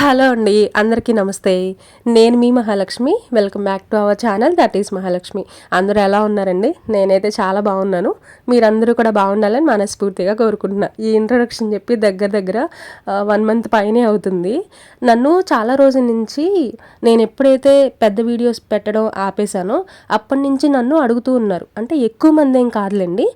Hello అండి అందరికీ నమస్తే. నేను మీ Mahalakshmi welcome back to our channel that is Mahalakshmi. అందరూ ఎలా ఉన్నారండి? నేనైతే చాలా బాగున్నాను. మీరందరూ కూడా బాగుండాలని మనస్ఫూర్తిగా కోరుకుంటున్నా. ఈ ఇంట్రొడక్షన్ చెప్పి దగ్గర దగ్గర వన్ మంత్ పైనే అవుతుంది. నన్ను చాలా రోజుల నుంచి నేను ఎప్పుడైతే పెద్ద వీడియోస్ పెట్టడం ఆపేశానో అప్పటి నుంచి నన్ను అడుగుతూ ఉన్నారు. అంటే ఎక్కువ మంది ఏం కాదులేండి.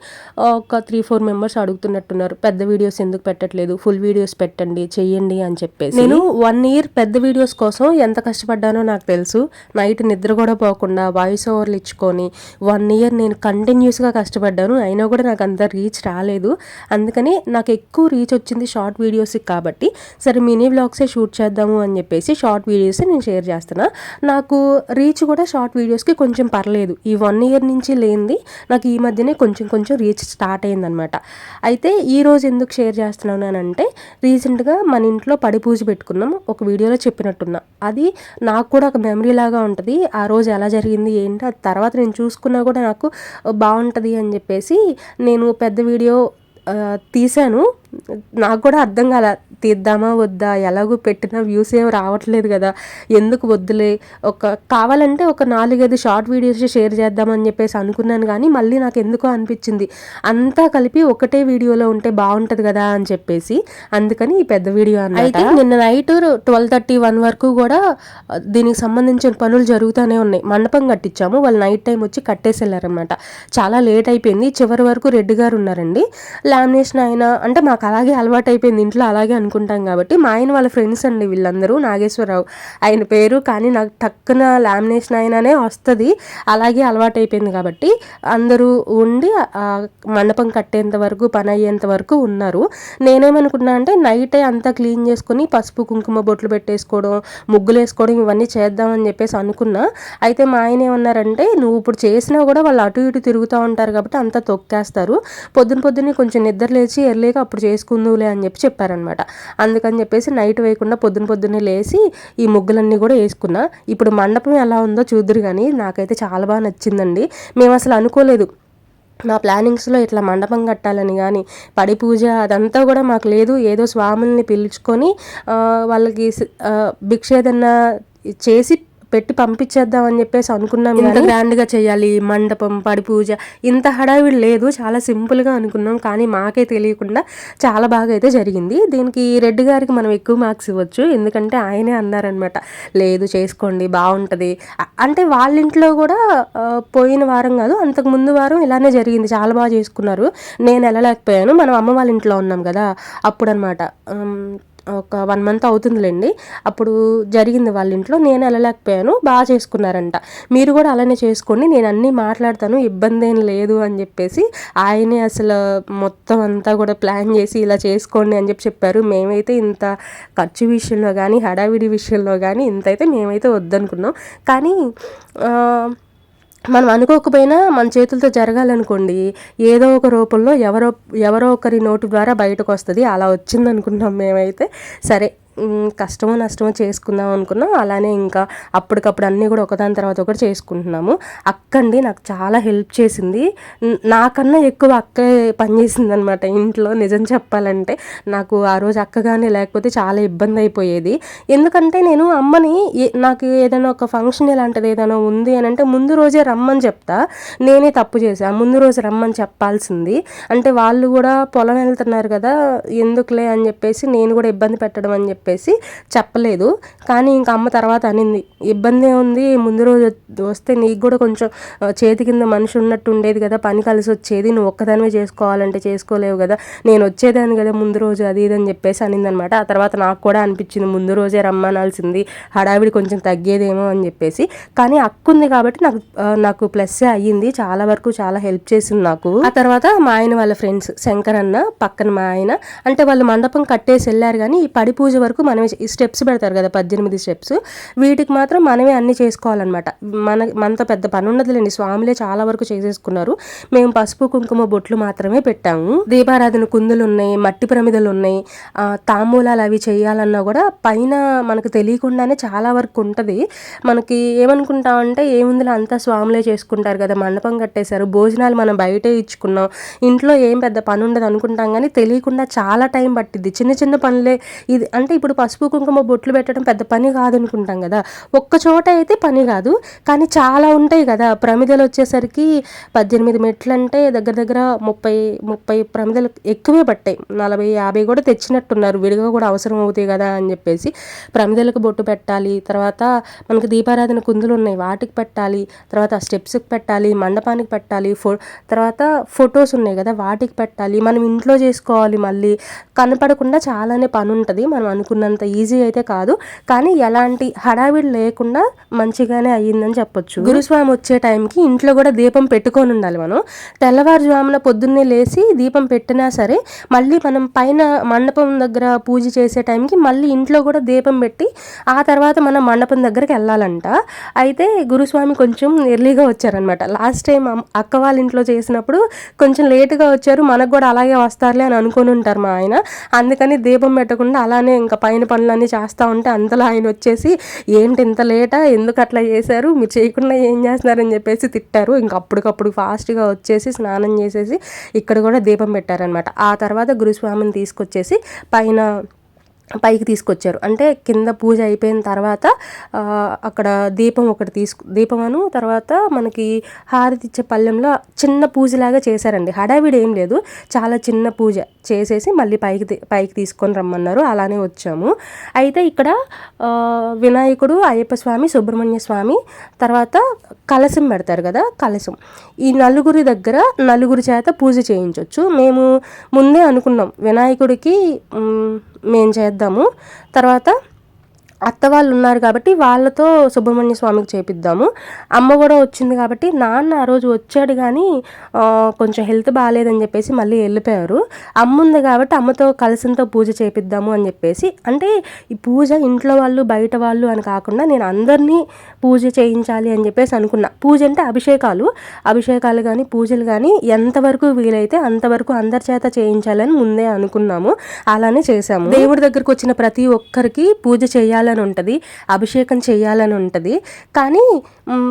ఒక త్రీ ఫోర్ మెంబర్స్ అడుగుతున్నట్టున్నారు. పెద్ద వీడియోస్ ఎందుకు పెట్టట్లేదు? ఫుల్ వీడియోస్ పెట్టండి చెయ్యండి అని చెప్పేసి. నేను వన్ ఇయర్ పెద్ద వీడియోస్ కోసం ఎంత కష్టపడ్డానో నాకు తెలుసు. నైట్ నిద్ర కూడా పోకుండా వాయిస్ ఓవర్లు ఇచ్చుకొని వన్ ఇయర్ నేను కంటిన్యూస్గా కష్టపడ్డాను. అయినా కూడా నాకు అంత రీచ్ రాలేదు. అందుకని నాకు ఎక్కువ రీచ్ వచ్చింది షార్ట్ వీడియోస్కి కాబట్టి సరే మినీ వ్లాగ్సే షూట్ చేద్దాము అని చెప్పేసి షార్ట్ వీడియోస్ నేను షేర్ చేస్తున్నా. నాకు రీచ్ కూడా షార్ట్ వీడియోస్కి కొంచెం పర్లేదు. ఈ వన్ ఇయర్ నుంచి లేనిది నాకు ఈ మధ్యనే కొంచెం కొంచెం రీచ్ స్టార్ట్ అయిందనమాట అయితే ఈరోజు ఎందుకు షేర్ చేస్తున్నాను అని అంటే రీసెంట్గా మన ఇంట్లో పడి పూజ పెట్టుకున్నాము. ఒక వీడియోలో చెప్పినట్టున్నా. అది నాకు కూడా ఒక మెమరీ లాగా ఉంటుంది. ఆ రోజు ఎలా జరిగింది ఏంటి అది తర్వాత నేను చూసుకున్నా కూడా నాకు బాగుంటుంది అని చెప్పేసి నేను పెద్ద వీడియో తీశాను. నాకు కూడా అర్థం కాల తీద్దామా వద్దా ఎలాగో పెట్టినా వ్యూస్ ఏం రావట్లేదు కదా. ఎందుకు వద్దులే? ఒక కావాలంటే ఒక నాలుగైదు షార్ట్ వీడియోస్ షేర్ చేద్దామని చెప్పేసి అనుకున్నాను కానీ మళ్ళీ నాకు ఎందుకో అనిపించింది. అంతా కలిపి ఒకటే వీడియోలో ఉంటే బాగుంటుంది కదా అని చెప్పేసి అందుకని ఈ పెద్ద వీడియో అన్నమాట. అయితే నిన్న నైట్ ట్వెల్వ్ థర్టీ వన్ వరకు కూడా దీనికి సంబంధించిన పనులు జరుగుతూనే ఉన్నాయి. మండపం కట్టించాము. వాళ్ళు నైట్ టైం వచ్చి కట్టేసి వెళ్ళారనమాట చాలా లేట్ అయిపోయింది. చివరి వరకు రెడ్డి గారు ఉన్నారండి. లామినేషన్ అయినా అంటే మాకు అలాగే అలవాటు అయిపోయింది ఇంట్లో అలాగే అనుకుంటాం కాబట్టి మా ఆయన వాళ్ళ ఫ్రెండ్స్ అండి వీళ్ళందరూ నాగేశ్వరరావు. ఆయన పేరు కానీ నాకు టక్కున లామినేషన్ అయినానే వస్తుంది. అలాగే అలవాటు అయిపోయింది కాబట్టి అందరూ ఉండి మండపం కట్టేంత వరకు పని అయ్యేంత వరకు ఉన్నారు. నేనేమనుకున్నా అంటే నైటే అంతా క్లీన్ చేసుకొని పసుపు కుంకుమ బొట్లు పెట్టేసుకోవడం ముగ్గులు వేసుకోవడం ఇవన్నీ చేద్దామని చెప్పేసి అనుకున్నా. అయితే మా ఆయన ఏమన్నారంటే నువ్వు ఇప్పుడు చేసినా కూడా వాళ్ళు అటు ఇటు తిరుగుతూ ఉంటారు కాబట్టి అంతా తొక్కేస్తారు. పొద్దున పొద్దున్నే కొంచెం నిద్ర లేచి ఎర్లేక అప్పుడు వేసుకుందులే అని చెప్పి చెప్పారనమాట అందుకని చెప్పేసి నైట్ వేయకుండా పొద్దున పొద్దున్నే లేచి ఈ ముగ్గులన్నీ కూడా వేసుకున్నా. ఇప్పుడు మండపం ఎలా ఉందో చూద్దరు కానీ నాకైతే చాలా బాగా నచ్చిందండి. మేము అసలు అనుకోలేదు. మా ప్లానింగ్స్లో ఇట్లా మండపం కట్టాలని కానీ పడి పూజ అదంతా కూడా మాకు లేదు. ఏదో స్వాముల్ని పిలుచుకొని వాళ్ళకి భిక్ష ఏదన్నా చేసి పెట్టి పంపించేద్దాం అని చెప్పేసి అనుకున్నాం ఇంత గ్రాండ్గా చేయాలి మండపం పడి పూజ ఇంత హడావిడి లేదు చాలా సింపుల్గా అనుకున్నాం కానీ మాకే తెలియకుండా చాలా బాగా అయితే జరిగింది. దీనికి రెడ్డి గారికి మనం ఎక్కువ మార్క్స్ ఇవ్వచ్చు. ఎందుకంటే ఆయనే అన్నారనమాట లేదు చేసుకోండి బాగుంటుంది. అంటే వాళ్ళ ఇంట్లో కూడా పోయిన వారం కాదు అంతకు ముందు వారం ఇలానే జరిగింది. చాలా బాగా చేసుకున్నారు. నేను వెళ్ళలేకపోయాను. మనం అమ్మ వాళ్ళ ఇంట్లో ఉన్నాం కదా అప్పుడు అనమాట ఒక వన్ మంత్ అవుతుందిలేండి. అప్పుడు జరిగింది వాళ్ళ ఇంట్లో. నేను వెళ్ళలేకపోయాను. బాగా చేసుకున్నారంట. మీరు కూడా అలానే చేసుకోండి. నేను అన్నీ మాట్లాడతాను. ఇబ్బంది ఏం లేదు అని చెప్పేసి ఆయనే అసలు మొత్తం అంతా కూడా ప్లాన్ చేసి ఇలా చేసుకోండి అని చెప్పి చెప్పారు. మేమైతే ఇంత ఖర్చు విషయంలో కానీ హడావిడి విషయంలో కానీ ఇంత అయితే మేమైతే వద్దనుకున్నాం. కానీ మనం అనుకోకపోయినా మన చేతులతో జరగాలనుకోండి ఏదో ఒక రూపంలో ఎవరో ఎవరో ఒకరి నోటి ద్వారా బయటకు వస్తుంది. అలా వచ్చింది అనుకుంటాం మేమైతే. సరే కష్టమో నష్టమో చేసుకుందాం అనుకున్నాం అలానే ఇంకా అప్పటికప్పుడు అన్నీ కూడా ఒకదాని తర్వాత ఒకటి చేసుకుంటున్నాము. అక్కండి నాకు చాలా హెల్ప్ చేసింది. నాకన్నా ఎక్కువ అక్కే పనిచేసింది అనమాట ఇంట్లో నిజం చెప్పాలంటే. నాకు ఆ రోజు అక్కగానే లేకపోతే చాలా ఇబ్బంది అయిపోయేది. ఎందుకంటే నేను అమ్మని ఏ- నాకు ఏదైనా ఒక ఫంక్షన్ ఇలాంటిది ఏదైనా ఉంది అని అంటే ముందు రోజే రమ్మని చెప్తా. నేనే తప్పు చేశా. ముందు రోజు రమ్మని చెప్పాల్సింది. అంటే వాళ్ళు కూడా పొలం వెళ్తున్నారు కదా ఎందుకులే అని చెప్పేసి నేను కూడా ఇబ్బంది పెట్టడం అని చెప్పి చెప్పేసి చెప్పలేదు. కానీ ఇంకా అమ్మ తర్వాత అనింది ఇబ్బంది ఉంది ముందు రోజు వస్తే నీకు కూడా కొంచెం చేతి కింద మనిషి ఉన్నట్టు ఉండేది కదా పని కలిసి వచ్చేది నువ్వు ఒక్కదానివే చేసుకోవాలంటే చేసుకోలేవు కదా నేను వచ్చేదాన్ని కదా ముందు రోజు అది ఇది అని చెప్పేసి అనిందనమాట. ఆ తర్వాత నాకు కూడా అనిపించింది ముందు రోజే రమ్మనాల్సింది హడావిడి కొంచెం తగ్గేదేమో అని చెప్పేసి. కానీ అక్కుంది కాబట్టి నాకు నాకు ప్లస్ అయ్యింది చాలా వరకు చాలా హెల్ప్ చేసింది నాకు. ఆ తర్వాత మా ఆయన వాళ్ళ ఫ్రెండ్స్ శంకర్ అన్న పక్కన మా ఆయన అంటే వాళ్ళు మండపం కట్టేసి వెళ్ళారు కానీ ఈ పడి పూజ వరకు వరకు మనమే స్టెప్స్ పెడతారు కదా పద్దెనిమిది స్టెప్స్. వీటికి మాత్రం మనమే అన్ని చేసుకోవాలన్నమాట. మన మనతో పెద్ద పని ఉండదులేండి స్వాములే చాలా వరకు చేసేసుకున్నారు. మేము పసుపు కుంకుమ బొట్లు మాత్రమే పెట్టాము. దీపారాధన కుందులు ఉన్నాయి మట్టి ప్రమిదలు ఉన్నాయి తాంబూలాలు అవి చేయాలన్నా కూడా పైన మనకు తెలియకుండానే చాలా వరకు ఉంటుంది. మనకి ఏమనుకుంటామంటే ఏముందిలో అంతా స్వాములే చేసుకుంటారు కదా. మండపం కట్టేశారు భోజనాలు మనం బయటే ఇచ్చుకున్నాం. ఇంట్లో ఏం పెద్ద పని ఉండదు అనుకుంటాం కానీ తెలియకుండా చాలా టైం పట్టిద్ది. చిన్న చిన్న పనులే ఇది అంటే ఇప్పుడు పసుపు కుంకుమ బొట్లు పెట్టడం పెద్ద పని కాదనుకుంటాం కదా. ఒక్క చోట అయితే పని కాదు. కానీ చాలా ఉంటాయి కదా. ప్రమిదలు వచ్చేసరికి పద్దెనిమిది మెట్లు అంటే దగ్గర దగ్గర ముప్పై ముప్పై ప్రమిదలు ఎక్కువే పట్టాయి. నలభై యాభై కూడా తెచ్చినట్టున్నారు. విడిగా కూడా అవసరం అవుతాయి కదా అని చెప్పేసి. ప్రమిదలకు బొట్టు పెట్టాలి. తర్వాత మనకి దీపారాధన కుందులు ఉన్నాయి. వాటికి పెట్టాలి. తర్వాత స్టెప్స్కి పెట్టాలి. మండపానికి పెట్టాలి. ఫో తర్వాత ఫొటోస్ ఉన్నాయి కదా. వాటికి పెట్టాలి. మనం ఇంట్లో చేసుకోవాలి మళ్ళీ. కనపడకుండా చాలానే పని ఉంటుంది. మనం అనుకున్నంత ఈజీ అయితే కాదు. కానీ ఎలాంటి హడావిడి లేకుండా మంచిగానే అయ్యిందని చెప్పొచ్చు. గురుస్వామి వచ్చే టైంకి ఇంట్లో కూడా దీపం పెట్టుకొని ఉండాలి మనం. తెల్లవారుజామున పొద్దున్నే లేచి దీపం పెట్టినా సరే మళ్ళీ మనం పైన మండపం దగ్గర పూజ చేసే టైంకి మళ్ళీ ఇంట్లో కూడా దీపం పెట్టి ఆ తర్వాత మనం మండపం దగ్గరికి వెళ్ళాలంట. అయితే గురుస్వామి కొంచెం ఎర్లీగా వచ్చారనమాట లాస్ట్ టైం అక్క వాళ్ళ ఇంట్లో చేసినప్పుడు కొంచెం లేటుగా వచ్చారు. మనకు కూడా అలాగే వస్తారులే అని అనుకుని ఉంటారు మా ఆయన. అందుకని దీపం పెట్టకుండా అలానే ఇంకా పైన పనులన్నీ చేస్తూ ఉంటే అంతలో ఆయన వచ్చేసి ఏంటి ఇంత లేటా? ఎందుకు అట్లా చేశారు? మీరు చేయకుండా ఏం చేస్తున్నారని చెప్పేసి తిట్టారు. ఇంక అప్పటికప్పుడు ఫాస్ట్గా వచ్చేసి స్నానం చేసేసి ఇక్కడ కూడా దీపం పెట్టారనమాట ఆ తర్వాత గురుస్వామిని తీసుకొచ్చేసి పైన పైకి తీసుకొచ్చారు. అంటే కింద పూజ అయిపోయిన తర్వాత అక్కడ దీపం ఒకటి తీసుకు దీపమను తర్వాత మనకి హారతి ఇచ్చే పళ్ళెంలో చిన్న పూజలాగా చేశారండి. హడావిడి ఏం లేదు. చాలా చిన్న పూజ చేసేసి మళ్ళీ పైకి పైకి తీసుకొని రమ్మన్నారు. అలానే వచ్చాము. అయితే ఇక్కడ వినాయకుడు అయ్యప్ప స్వామి సుబ్రహ్మణ్య స్వామి తర్వాత కలసం పెడతారు కదా కలసం ఈ నలుగురి దగ్గర నలుగురి చేత పూజ చేయించవచ్చు మేము ముందే అనుకున్నాం వినాయకుడికి మేము చేద్దాము. తర్వాత అత్త వాళ్ళు ఉన్నారు కాబట్టి వాళ్ళతో సుబ్రహ్మణ్య స్వామికి చేపిద్దాము. అమ్మ కూడా వచ్చింది కాబట్టి నాన్న ఆ రోజు వచ్చాడు కానీ కొంచెం హెల్త్ బాగాలేదని చెప్పేసి మళ్ళీ వెళ్ళిపోయారు. అమ్మ ఉంది కాబట్టి అమ్మతో కలిసినతో పూజ చేపిద్దాము అని చెప్పేసి అంటే ఈ పూజ ఇంట్లో వాళ్ళు బయట వాళ్ళు అని కాకుండా నేను అందరినీ పూజ చేయించాలి అని చెప్పేసి అనుకున్నా. పూజ అంటే అభిషేకాలు. అభిషేకాలు కానీ పూజలు కానీ ఎంతవరకు వీలైతే అంతవరకు అందరి చేత చేయించాలని ముందే అనుకున్నాము. అలానే చేశాము. దేవుడి దగ్గరకు వచ్చిన ప్రతి ఒక్కరికి పూజ చేయాలని చేయాలని ఉంటుంది అభిషేకం చేయాలని ఉంటుంది కానీ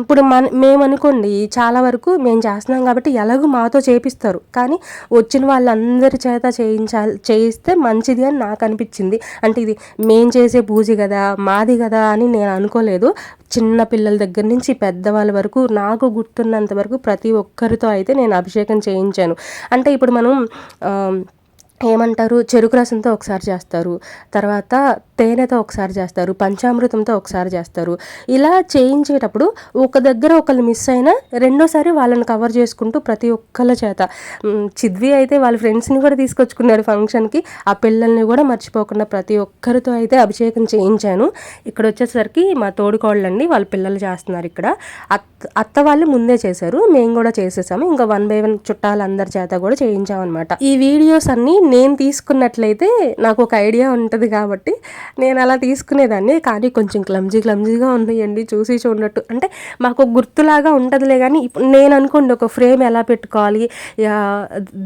ఇప్పుడు మన మేము అనుకోండి చాలా వరకు మేము చేస్తున్నాం కాబట్టి ఎలాగో మాతో చేపిస్తారు. కానీ వచ్చిన వాళ్ళందరి చేత చేయించాలి చేయిస్తే మంచిది అని నాకు అనిపించింది. అంటే ఇది మేం చేసే పూజ కదా మాది కదా అని నేను అనుకోలేదు. చిన్న పిల్లల దగ్గర నుంచి పెద్దవాళ్ళ వరకు నాకు గుర్తున్నంత వరకు ప్రతి ఒక్కరితో అయితే నేను అభిషేకం చేయించాను. అంటే ఇప్పుడు మనం ఏమంటారు? చెరుకు రసంతో ఒకసారి చేస్తారు. తర్వాత తేనెతో ఒకసారి చేస్తారు. పంచామృతంతో ఒకసారి చేస్తారు. ఇలా చేయించేటప్పుడు ఒక దగ్గర ఒకళ్ళు మిస్ అయినా రెండోసారి వాళ్ళని కవర్ చేసుకుంటూ ప్రతి ఒక్కళ్ళ చేత. చిద్వి అయితే వాళ్ళ ఫ్రెండ్స్ని కూడా తీసుకొచ్చుకున్నాడు ఫంక్షన్కి ఆ పిల్లల్ని కూడా మర్చిపోకుండా ప్రతి ఒక్కరితో అయితే అభిషేకం చేయించాను. ఇక్కడ వచ్చేసరికి మా తోడుకోళ్ళండి వాళ్ళ పిల్లలు చేస్తున్నారు ఇక్కడ. అత్త అత్త వాళ్ళు ముందే చేశారు. మేము కూడా చేసేసాము. ఇంకా వన్ బై వన్ చుట్టాలు అందరి చేత కూడా చేయించామన్నమాట. ఈ వీడియోస్ అన్నీ నేను తీసుకున్నట్లయితే నాకు ఒక ఐడియా ఉంటుంది కాబట్టి నేను అలా తీసుకునేదాన్ని. కానీ కొంచెం క్లమ్జీ క్లమ్జీగా ఉన్నాయండి చూసి చూడట్టు అంటే మాకు గుర్తులాగా ఉంటుందిలే కానీ నేను అనుకోండి ఒక ఫ్రేమ్ ఎలా పెట్టుకోవాలి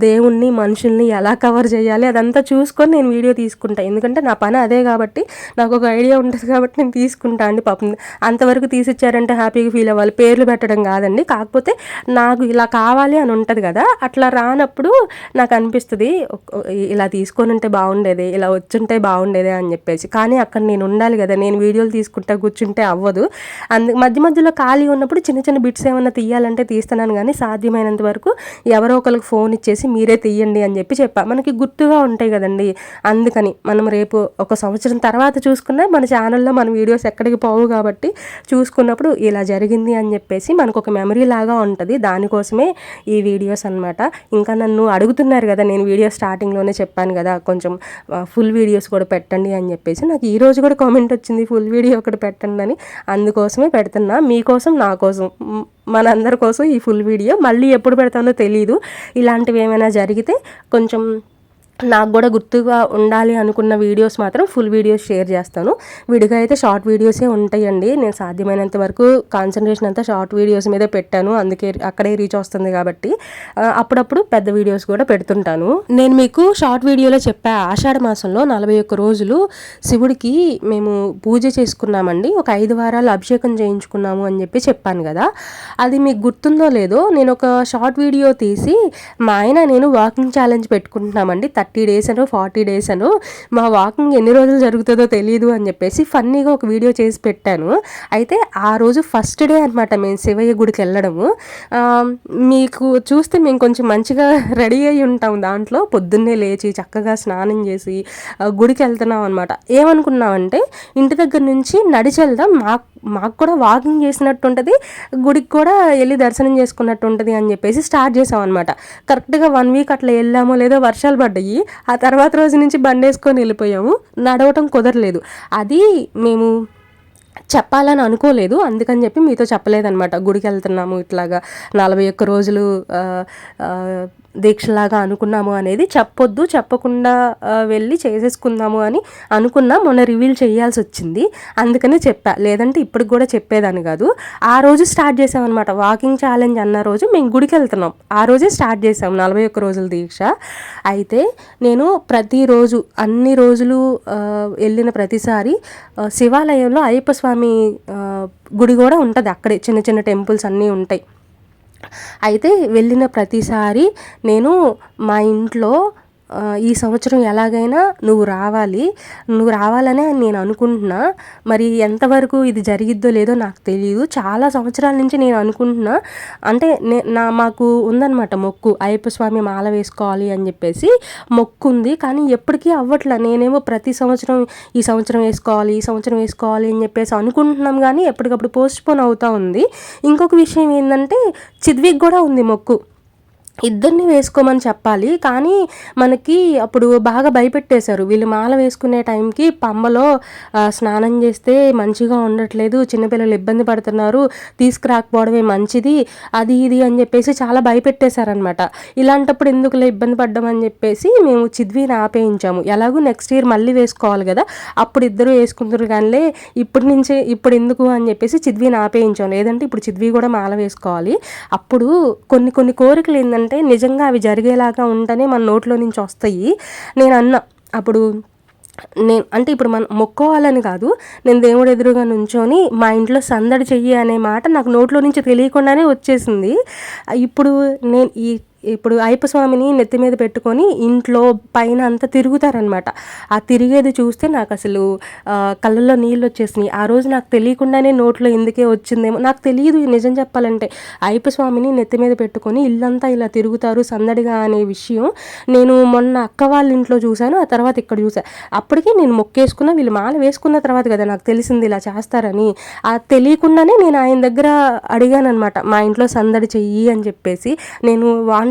దేవుణ్ణి మనుషుల్ని ఎలా కవర్ చేయాలి అదంతా చూసుకొని నేను వీడియో తీసుకుంటాను ఎందుకంటే నా పని అదే కాబట్టి నాకు ఒక ఐడియా ఉంటుంది కాబట్టి నేను తీసుకుంటా అండి పాపం. అంతవరకు తీసిచ్చారంటే హ్యాపీగా ఫీల్ అవ్వాలి. పేర్లు పెట్టడం కాదండి. కాకపోతే నాకు ఇలా కావాలి అని ఉంటుంది కదా అట్లా రానప్పుడు నాకు అనిపిస్తుంది ఇలా తీసుకొని ఉంటే బాగుండేది ఇలా వచ్చుంటే బాగుండేది అని చెప్పేసి. కానీ అక్కడ నేను ఉండాలి కదా నేను వీడియోలు తీసుకుంటా కూర్చుంటే అవ్వదు. అందు మధ్య మధ్యలో ఖాళీ ఉన్నప్పుడు చిన్న చిన్న బిట్స్ ఏమైనా తీయాలంటే తీస్తున్నాను కానీ సాధ్యమైనంత వరకు ఎవరో ఒకరికి ఫోన్ ఇచ్చేసి మీరే తీయండి అని చెప్పి చెప్పా. మనకి గుర్తుగా ఉంటాయి కదండి. అందుకని మనం రేపు ఒక సంవత్సరం తర్వాత చూసుకున్నా మన ఛానల్లో మన వీడియోస్ ఎక్కడికి పోవు కాబట్టి చూసుకున్నప్పుడు ఇలా జరిగింది అని చెప్పేసి మనకు ఒక మెమరీ లాగా ఉంటుంది. దానికోసమే ఈ వీడియోస్ అనమాట ఇంకా నన్ను అడుగుతున్నారు కదా నేను వీడియో స్టార్టింగ్లో స్టార్టింగ్లోనే చెప్పాను కదా కొంచెం ఫుల్ వీడియోస్ కూడా పెట్టండి అని చెప్పేసి నాకు ఈరోజు కూడా కామెంట్ వచ్చింది ఫుల్ వీడియో ఒకటి పెట్టండి అని. అందుకోసమే పెడుతున్నా. మీకోసం నా కోసం మనందరి కోసం ఈ ఫుల్ వీడియో మళ్ళీ ఎప్పుడు పెడతానో తెలియదు ఇలాంటివి ఏమైనా జరిగితే కొంచెం నాకు కూడా గుర్తుగా ఉండాలి అనుకున్న వీడియోస్ మాత్రం ఫుల్ వీడియోస్ షేర్ చేస్తాను. విడిగా అయితే షార్ట్ వీడియోసే ఉంటాయండి. నేను సాధ్యమైనంత వరకు కాన్సన్ట్రేషన్ అంతా షార్ట్ వీడియోస్ మీదే పెట్టాను. అందుకే అక్కడే రీచ్ వస్తుంది కాబట్టి. అప్పుడప్పుడు పెద్ద వీడియోస్ కూడా పెడుతుంటాను. నేను మీకు షార్ట్ వీడియోలో చెప్పా ఆషాఢ మాసంలో నలభై ఒక్క రోజులు శివుడికి మేము పూజ చేసుకున్నామండి. ఒక ఐదు వారాలు అభిషేకం చేయించుకున్నాము అని చెప్పి చెప్పాను కదా. అది మీకు గుర్తుందో లేదో నేను ఒక షార్ట్ వీడియో తీసి మా ఆయన నేను వాకింగ్ ఛాలెంజ్ పెట్టుకుంటున్నామండి. థర్టీ డేస్ అనో ఫార్టీ డేస్ అనో మా వాకింగ్ ఎన్ని రోజులు జరుగుతుందో తెలియదు అని చెప్పేసి ఫన్నీగా ఒక వీడియో చేసి పెట్టాను. అయితే ఆ రోజు ఫస్ట్ డే అనమాట మేము శివయ్య గుడికి వెళ్ళడము. మీకు చూస్తే మేము కొంచెం మంచిగా రెడీ అయ్యి ఉంటాం దాంట్లో. పొద్దున్నే లేచి చక్కగా స్నానం చేసి గుడికి వెళ్తున్నాం అనమాట ఏమనుకున్నామంటే ఇంటి దగ్గర నుంచి నడిచి వెళ్దాం. మాకు మాకు కూడా వాకింగ్ చేసినట్టు ఉంటుంది గుడికి కూడా వెళ్ళి దర్శనం చేసుకున్నట్టు ఉంటుంది అని చెప్పేసి స్టార్ట్ చేసాం అనమాట కరెక్ట్గా వన్ వీక్ అట్లా వెళ్ళామో లేదో వర్షాలు పడ్డాయి. ఆ తర్వాత రోజు నుంచి బండి వేసుకొని వెళ్ళిపోయాము. నడవటం కుదరలేదు. అది మేము చెప్పాలని అనుకోలేదు. అందుకని చెప్పి మీతో చెప్పలేదన్నమాట. గుడికి వెళ్తున్నాము ఇట్లాగా. నలభై ఒక్క రోజులు దీక్షలాగా అనుకున్నాము అనేది చెప్పొద్దు చెప్పకుండా వెళ్ళి చేసేసుకుందాము అని అనుకున్నా మొన్న రివీల్ చేయాల్సి వచ్చింది. అందుకనే చెప్పా. లేదంటే ఇప్పటికి కూడా చెప్పేదాన్ని కాదు. ఆ రోజు స్టార్ట్ చేసామన్నమాట వాకింగ్ ఛాలెంజ్ అన్న రోజు మేము గుడికి వెళ్తున్నాం. ఆ రోజే స్టార్ట్ చేసాం నలభై ఒక్క రోజుల దీక్ష. అయితే నేను ప్రతిరోజు అన్ని రోజులు వెళ్ళిన ప్రతిసారి శివాలయంలో అయ్యప్ప స్వామి గుడి కూడా ఉంటుంది అక్కడే. చిన్న చిన్న టెంపుల్స్ అన్నీ ఉంటాయి. అయితే వెళ్ళిన ప్రతిసారి నేను మా ఇంట్లో ఈ సంవత్సరం ఎలాగైనా నువ్వు రావాలి. నువ్వు రావాలనే నేను అనుకుంటున్నా. మరి ఎంతవరకు ఇది జరిగిద్దో లేదో నాకు తెలియదు చాలా సంవత్సరాల నుంచి నేను అనుకుంటున్నా. అంటే నే నా మాకు ఉందన్నమాట మొక్కు. అయ్యప్ప స్వామి మాల వేసుకోవాలి అని చెప్పేసి మొక్కు ఉంది. కానీ ఎప్పటికీ అవ్వట్లే. నేనేమో ప్రతి సంవత్సరం ఈ సంవత్సరం వేసుకోవాలి ఈ సంవత్సరం వేసుకోవాలి అని చెప్పేసి అనుకుంటున్నాం కానీ ఎప్పటికప్పుడు పోస్ట్పోన్ అవుతూ ఉంది. ఇంకొక విషయం ఏంటంటే చిద్విక్ కూడా ఉంది మొక్కు. ఇద్దరిని వేసుకోమని చెప్పాలి. కానీ మనకి అప్పుడు బాగా భయపెట్టేశారు. వీళ్ళు మాల వేసుకునే టైంకి పంబలో స్నానం చేస్తే మంచిగా ఉండట్లేదు చిన్నపిల్లలు ఇబ్బంది పడుతున్నారు తీసుకురాకపోవడమే మంచిది అది ఇది అని చెప్పేసి చాలా భయపెట్టేశారనమాట ఇలాంటప్పుడు ఎందుకులే ఇబ్బంది పడ్డం అని చెప్పేసి మేము చిద్విని ఆపేయించాము. ఎలాగూ నెక్స్ట్ ఇయర్ మళ్ళీ వేసుకోవాలి కదా అప్పుడు ఇద్దరు వేసుకుంటారు కానీ ఇప్పటి నుంచే ఇప్పుడు ఎందుకు అని చెప్పేసి చిద్విని ఆపేయించాము. లేదంటే ఇప్పుడు చిద్వి కూడా మాల వేసుకోవాలి. అప్పుడు కొన్ని కొన్ని కోరికలు ఏంటంటే అంటే నిజంగా అవి జరిగేలాగా ఉంటేనే మన నోట్లో నుంచి వస్తాయి. నేను అన్న అప్పుడు నేను అంటే ఇప్పుడు మనం మొక్కోవాలని కాదు నేను దేవుడు ఎదురుగా నుంచొని మా ఇంట్లో సందడి చెయ్యి అనే మాట నాకు నోట్లో నుంచి తెలియకుండానే వచ్చేసింది. ఇప్పుడు నేను ఈ ఇప్పుడు అయ్యప్ప స్వామిని నెత్తి మీద పెట్టుకొని ఇంట్లో పైన అంతా తిరుగుతారనమాట ఆ తిరిగేది చూస్తే నాకు అసలు కళ్ళల్లో నీళ్ళు వచ్చేసినాయి. ఆ రోజు నాకు తెలియకుండానే నోట్లో ఎందుకే వచ్చిందేమో నాకు తెలియదు నిజం చెప్పాలంటే. అయ్యప్ప స్వామిని నెత్తి మీద పెట్టుకొని ఇల్లంతా ఇలా తిరుగుతారు సందడిగా అనే విషయం నేను మొన్న అక్క వాళ్ళ ఇంట్లో చూశాను ఆ తర్వాత ఇక్కడ చూసాను అప్పటికే నేను మొక్కేసుకున్న వీళ్ళు మాల వేసుకున్న తర్వాత కదా నాకు తెలిసింది ఇలా చేస్తారని. ఆ తెలియకుండానే నేను ఆయన దగ్గర అడిగాను అనమాట మా ఇంట్లో సందడి చెయ్యి అని చెప్పేసి. నేను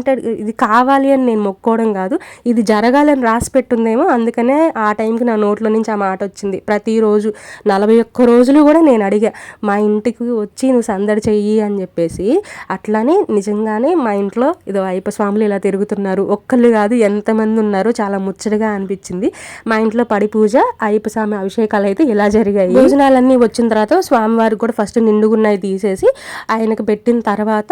వాంటెడ్ ఇది కావాలి అని నేను మొక్కోవడం కాదు ఇది జరగాలని రాసి పెట్టుందేమో అందుకనే ఆ టైంకి నా నోట్లో నుంచి ఆ మాట వచ్చింది. ప్రతిరోజు నలభై ఒక్క రోజులు కూడా నేను అడిగా మా ఇంటికి వచ్చి నువ్వు సందడి చెయ్యి అని చెప్పేసి అట్లానే నిజంగానే మా ఇంట్లో ఇదో అయ్యప్ప స్వాములు ఇలా తిరుగుతున్నారు. ఒక్కళ్ళు కాదు ఎంతమంది ఉన్నారో చాలా ముచ్చటగా అనిపించింది. మా ఇంట్లో పడి పూజ అయ్యప్ప స్వామి అభిషేకాలు అయితే ఇలా జరిగాయి. భోజనాలన్నీ వచ్చిన తర్వాత స్వామివారికి కూడా ఫస్ట్ నిండుగున్నాయి తీసేసి ఆయనకు పెట్టిన తర్వాత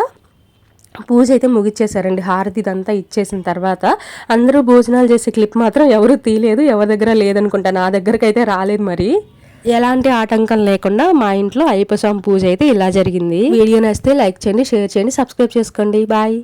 పూజ అయితే ముగిచ్చేసారండి. హారతి ఇదంతా ఇచ్చేసిన తర్వాత అందరూ భోజనాలు చేసే క్లిప్ మాత్రం ఎవరు తీయలేదు ఎవరి దగ్గర లేదనుకుంటా. నా దగ్గరకు అయితే రాలేదు మరి. ఎలాంటి ఆటంకం లేకుండా మా ఇంట్లో అయ్యప్ప స్వామి పూజ అయితే ఇలా జరిగింది. వీడియో నచ్చితే లైక్ చేయండి షేర్ చేయండి సబ్స్క్రైబ్ చేసుకోండి. బాయ్.